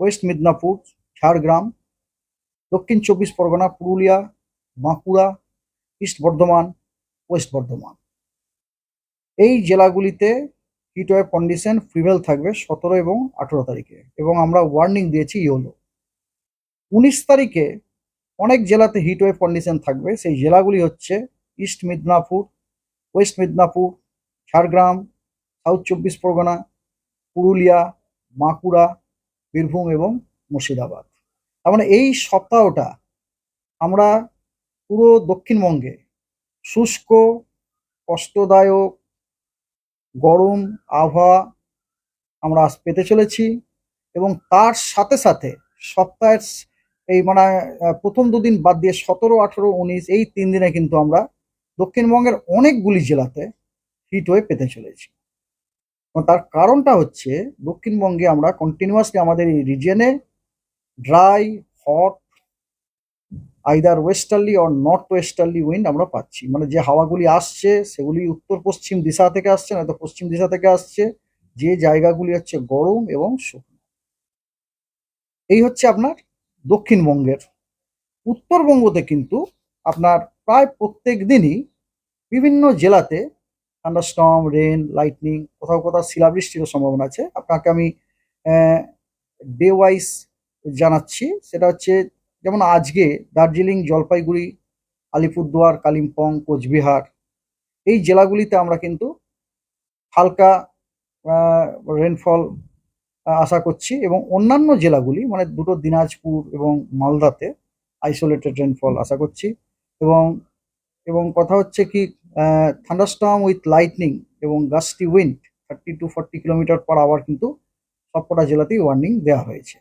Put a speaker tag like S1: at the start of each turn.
S1: West Midnapore, Jhargram, দক্ষিণ চব্বিশ Pargana, Purulia, Bankura, east Bardhaman, west Bardhaman. এই জেলাগুলিতে হিটওয়েভ কন্ডিশন প্রিভেল থাকবে সতেরো এবং আঠেরো তারিখে এবং আমরা ওয়ার্নিং দিয়েছি ইয়োলো উনিশ তারিখে অনেক জেলাতে হিটওয়েভ কন্ডিশন থাকবে, সেই জেলাগুলি হচ্ছে east Midnapore, west Midnapore, Jhargram south চব্বিশ পরগনা, পুরুলিয়া, বাঁকুড়া বীরভূম এবং মুর্শিদাবাদ। তার মানে এই সপ্তাহটা আমরা পুরো দক্ষিণবঙ্গে শুষ্ক, কষ্টদায়ক, গরম আবহাওয়া আমরা পেতে চলেছি এবং তার সাথে সাথে সপ্তাহের এই মানে প্রথম দুদিন বাদ দিয়ে সতেরো, আঠেরো, উনিশ, এই তিন দিনে কিন্তু আমরা দক্ষিণবঙ্গের অনেকগুলি জেলাতে হিট ওয়েভ পেতে চলেছি। তার কারণটা হচ্ছে দক্ষিণবঙ্গে আমরা কন্টিনিউয়াসলি আমাদের এই রিজিয়নে dry hot either westerly or north westerly wind আমরা পাচ্ছি। মানে যে হাওয়াগুলি আসছে সেগুলি উত্তর পশ্চিম দিশা থেকে আসছে, নয়তো পশ্চিম দিশা থেকে আসছে, যে জায়গাগুলি হচ্ছে গরম এবং শুকনো। এই হচ্ছে আপনার দক্ষিণবঙ্গের। উত্তরবঙ্গতে কিন্তু আপনার প্রায় প্রত্যেক দিনই বিভিন্ন জেলাতে থান্ডারস্টর্ম রেন লাইটনিং কোথাও কোথাও শিলাবৃষ্টিরও সম্ভাবনা আছে। আপনাকে আমি ডে ওয়াইজ জানাচ্ছি, সেটা হচ্ছে যেমন আজকে দার্জিলিং, জলপাইগুড়ি, আলিপুরদুয়ার, কালিম্পং, কোচবিহার, এই জেলাগুলিতে আমরা কিন্তু হালকা রেনফল আশা করছি এবং অন্যান্য জেলাগুলি মানে দুটো দিনাজপুর এবং মালদাতে আইসোলেটেড রেনফল আশা করছি এবং এবং কথা হচ্ছে কি থান্ডারস্টর্ম উইথ লাইটনিং এবং gusty wind thirty to forty kilometre per hour কিন্তু সবকটা জেলাতেই ওয়ার্নিং দেওয়া হয়েছে।